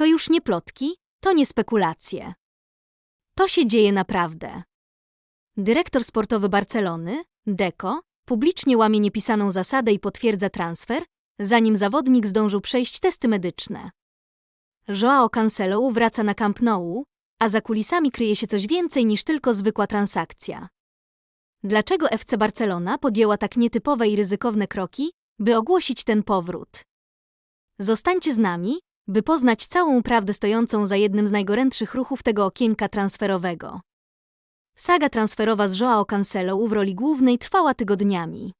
To już nie plotki, to nie spekulacje. To się dzieje naprawdę. Dyrektor sportowy Barcelony, Deco, publicznie łamie niepisaną zasadę i potwierdza transfer, zanim zawodnik zdążył przejść testy medyczne. Joao Cancelo wraca na Camp Nou, a za kulisami kryje się coś więcej niż tylko zwykła transakcja. Dlaczego FC Barcelona podjęła tak nietypowe i ryzykowne kroki, by ogłosić ten powrót? Zostańcie z nami, by poznać całą prawdę stojącą za jednym z najgorętszych ruchów tego okienka transferowego. Saga transferowa z Joao Cancelo w roli głównej trwała tygodniami.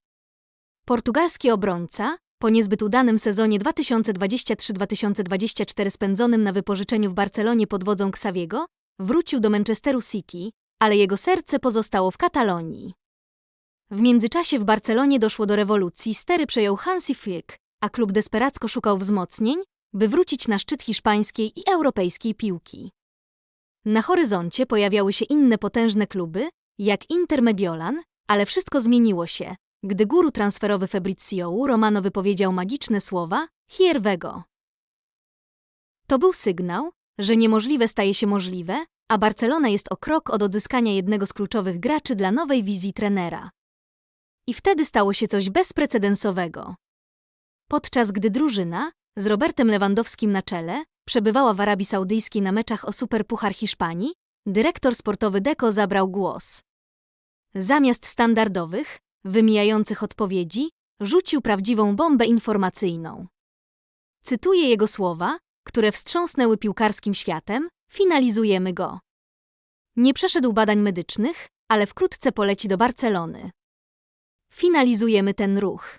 Portugalski obrońca, po niezbyt udanym sezonie 2023-2024 spędzonym na wypożyczeniu w Barcelonie pod wodzą Xaviego, wrócił do Manchesteru City, ale jego serce pozostało w Katalonii. W międzyczasie w Barcelonie doszło do rewolucji, stery przejął Hansi Flick, a klub desperacko szukał wzmocnień, by wrócić na szczyt hiszpańskiej i europejskiej piłki. Na horyzoncie pojawiały się inne potężne kluby, jak Inter Mediolan, ale wszystko zmieniło się, gdy guru transferowy Fabrizio Romano wypowiedział magiczne słowa Hierwego. To był sygnał, że niemożliwe staje się możliwe, a Barcelona jest o krok od odzyskania jednego z kluczowych graczy dla nowej wizji trenera. I wtedy stało się coś bezprecedensowego. Podczas gdy drużyna, z Robertem Lewandowskim na czele, przebywała w Arabii Saudyjskiej na meczach o Superpuchar Hiszpanii, dyrektor sportowy Deco zabrał głos. Zamiast standardowych, wymijających odpowiedzi, rzucił prawdziwą bombę informacyjną. Cytuję jego słowa, które wstrząsnęły piłkarskim światem, finalizujemy go. Nie przeszedł badań medycznych, ale wkrótce poleci do Barcelony. Finalizujemy ten ruch.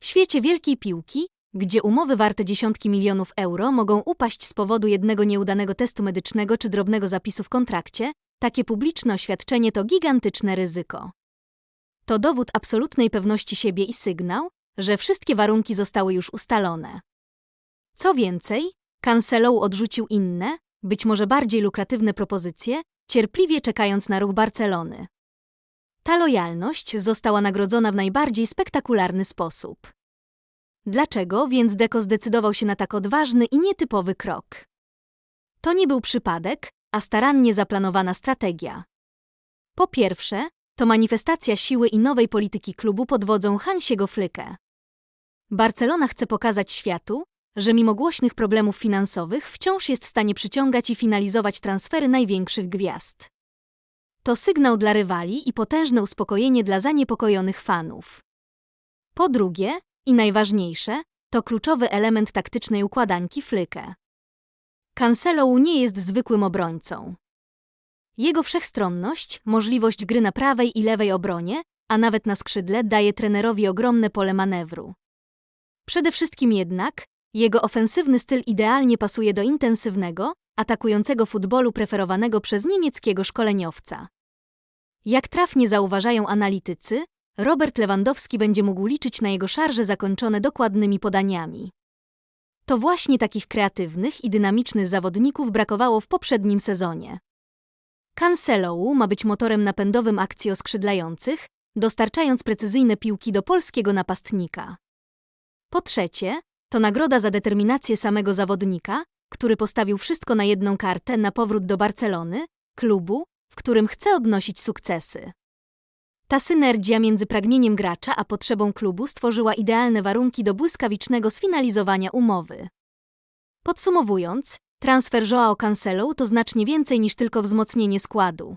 W świecie wielkiej piłki, gdzie umowy warte dziesiątki milionów euro mogą upaść z powodu jednego nieudanego testu medycznego czy drobnego zapisu w kontrakcie, takie publiczne oświadczenie to gigantyczne ryzyko. To dowód absolutnej pewności siebie i sygnał, że wszystkie warunki zostały już ustalone. Co więcej, Cancelo odrzucił inne, być może bardziej lukratywne propozycje, cierpliwie czekając na ruch Barcelony. Ta lojalność została nagrodzona w najbardziej spektakularny sposób. Dlaczego więc Deco zdecydował się na tak odważny i nietypowy krok? To nie był przypadek, a starannie zaplanowana strategia. Po pierwsze, to manifestacja siły i nowej polityki klubu pod wodzą Hansiego Flyke. Barcelona chce pokazać światu, że mimo głośnych problemów finansowych wciąż jest w stanie przyciągać i finalizować transfery największych gwiazd. To sygnał dla rywali i potężne uspokojenie dla zaniepokojonych fanów. Po drugie, i najważniejsze, to kluczowy element taktycznej układanki Flyke. Cancelo nie jest zwykłym obrońcą. Jego wszechstronność, możliwość gry na prawej i lewej obronie, a nawet na skrzydle daje trenerowi ogromne pole manewru. Przede wszystkim jednak, jego ofensywny styl idealnie pasuje do intensywnego, atakującego futbolu preferowanego przez niemieckiego szkoleniowca. Jak trafnie zauważają analitycy, Robert Lewandowski będzie mógł liczyć na jego szarże zakończone dokładnymi podaniami. To właśnie takich kreatywnych i dynamicznych zawodników brakowało w poprzednim sezonie. Cancelo ma być motorem napędowym akcji oskrzydlających, dostarczając precyzyjne piłki do polskiego napastnika. Po trzecie, to nagroda za determinację samego zawodnika, który postawił wszystko na jedną kartę na powrót do Barcelony, klubu, w którym chce odnosić sukcesy. Ta synergia między pragnieniem gracza a potrzebą klubu stworzyła idealne warunki do błyskawicznego sfinalizowania umowy. Podsumowując, transfer Joao Cancelo to znacznie więcej niż tylko wzmocnienie składu.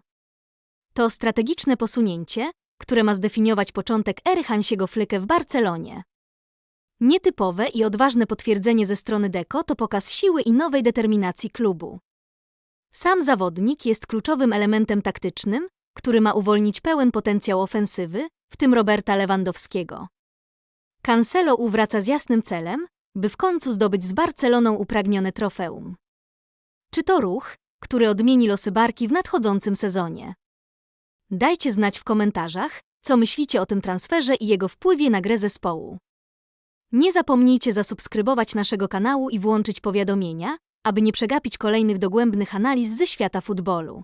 To strategiczne posunięcie, które ma zdefiniować początek ery Hansiego w Barcelonie. Nietypowe i odważne potwierdzenie ze strony Deco to pokaz siły i nowej determinacji klubu. Sam zawodnik jest kluczowym elementem taktycznym, który ma uwolnić pełen potencjał ofensywy, w tym Roberta Lewandowskiego. Cancelo uwraca z jasnym celem, by w końcu zdobyć z Barceloną upragnione trofeum. Czy to ruch, który odmieni losy Barki w nadchodzącym sezonie? Dajcie znać w komentarzach, co myślicie o tym transferze i jego wpływie na grę zespołu. Nie zapomnijcie zasubskrybować naszego kanału i włączyć powiadomienia, aby nie przegapić kolejnych dogłębnych analiz ze świata futbolu.